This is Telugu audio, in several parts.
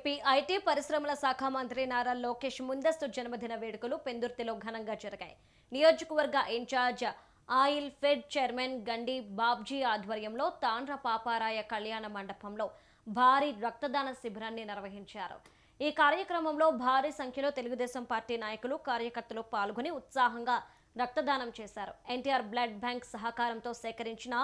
ఏపీ ఐటీ పరిశ్రమల శాఖ మంత్రి నారా లోకేష్ ముందస్తు జన్మదిన వేడుకలు పెందుర్తిలో ఘనంగా జరిగాయి. నియోజకవర్గ in-charge oil fed chairman Gandi Babji ఆధ్వర్యంలో తాండ్ర పాపారాయ కళ్యాణ మండపంలో భారీ రక్తదాన శిబిరాన్ని నిర్వహించారు. ఈ కార్యక్రమంలో భారీ సంఖ్యలో తెలుగుదేశం పార్టీ నాయకులు కార్యకర్తలు పాల్గొని ఉత్సాహంగా రక్తదానం చేశారు. ఎన్టీఆర్ బ్లడ్ బ్యాంక్ సహకారంతో సేకరించిన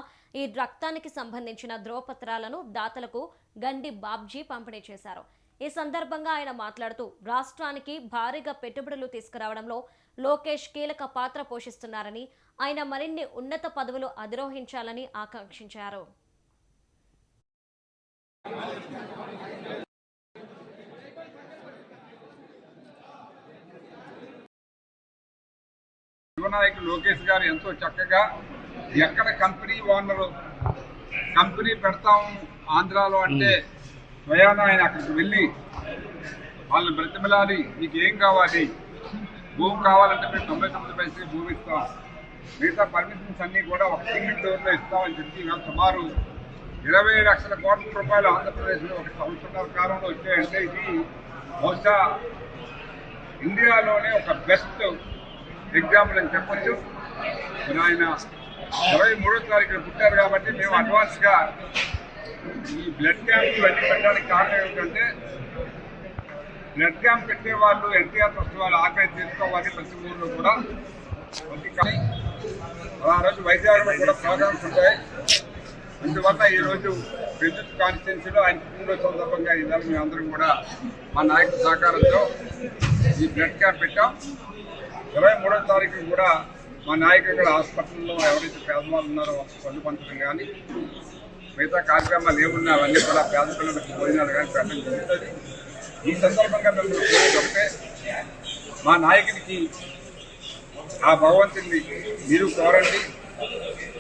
ఈ రక్తానికి సంబంధించిన ధ్రువపత్రాలను దాతలకు గండి బాబ్జీ పంపిణీ చేశారు. ఈ సందర్భంగా ఆయన మాట్లాడుతూ రాష్ట్రానికి భారీగా పెట్టుబడులు తీసుకురావడంలో లోకేష్ కీలక పాత్ర పోషిస్తున్నారని ఆయన మరిన్ని ఉన్నత పదవులు అధిరోహించాలని ఆకాంక్షించారు. యువనాయకుడు లోకేష్ గారు ఎంతో చక్కగా ఎక్కడ కంపెనీ ఓనరు కంపెనీ పెడతాం ఆంధ్రాలో అంటే స్వయాన ఆయన అక్కడికి వెళ్ళి వాళ్ళని బ్రతిమలాడి మీకు ఏం కావాలి? భూమి కావాలంటే మేము తొంభై తొమ్మిది పైసలు భూమి ఇస్తాం. మిగతా పర్మిషన్స్ అన్నీ కూడా ఒక సింగిల్ డోర్లో ఇస్తామని చెప్పి ఇవాళ సుమారు ఇరవై లక్షల కోట్ల రూపాయలు ఆంధ్రప్రదేశ్లో ఒక సంవత్సరాల కాలంలో వచ్చాయంటే ఇది బహుశా ఇండియాలోనే ఒక బెస్ట్ ఎగ్జాంపుల్ అని చెప్పచ్చు. ఆయన ఇరవై మూడో తారీఖున పుట్టారు కాబట్టి మేము అడ్వాన్స్గా ఈ బ్లడ్ క్యాంప్ ఇవన్నీ పెట్టడానికి కారణం ఏమిటంటే బ్లడ్ క్యాంప్ పెట్టే వాళ్ళు ఎన్టీఆర్ ట్రస్ట్ వాళ్ళు ఆర్గనైజ్ తీసుకోవాలి ప్రతి ఊర్లో కూడా. ప్రతి కానీ ఆ రోజు వైద్యాలలో కూడా ప్రోగ్రామ్స్ ఉంటాయి. అందువల్ల ఈ రోజు విద్యుత్ కాన్స్టిట్యున్సీలో ఆయన పుట్టినరోజు సందర్భంగా ఇవాళ మేము అందరం కూడా మా నాయకుల సహకారంతో ఈ బ్లడ్ క్యాంప్ పెట్టాం. ఇరవై మూడో తారీఖు కూడా మా నాయకు ఇక్కడ హాస్పిటల్లో ఎవరైతే పేదవాళ్ళు ఉన్నారో వాళ్ళకి పంచడం కానీ మిగతా కార్యక్రమాలు ఏమున్నా అవన్నీ కూడా పేద పిల్లలకు భోజనాలు కానీ పెట్టడం జరుగుతుంది. ఈ సందర్భంగా మేము ఒకటే మా నాయకుడికి ఆ భగవంతుడిని మీరు కోరండి.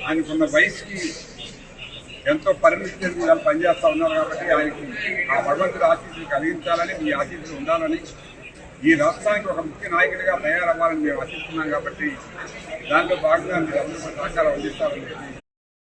ఆయనకున్న వయసుకి ఎంతో పరిమితి వాళ్ళు పనిచేస్తూ ఉన్నారు కాబట్టి ఆయనకి ఆ భగవంతుడి ఆశీస్సులు కలిగించాలని మీ ఆశీస్సులు ఉండాలని ఈ రాష్ట్రానికి ఒక ముఖ్య నాయకుడిగా తయారవ్వాలని మేము ఆశిస్తున్నాం కాబట్టి దాంట్లో భాగంగా మీరు అందరూ సహకారం అందిస్తారని చెప్పి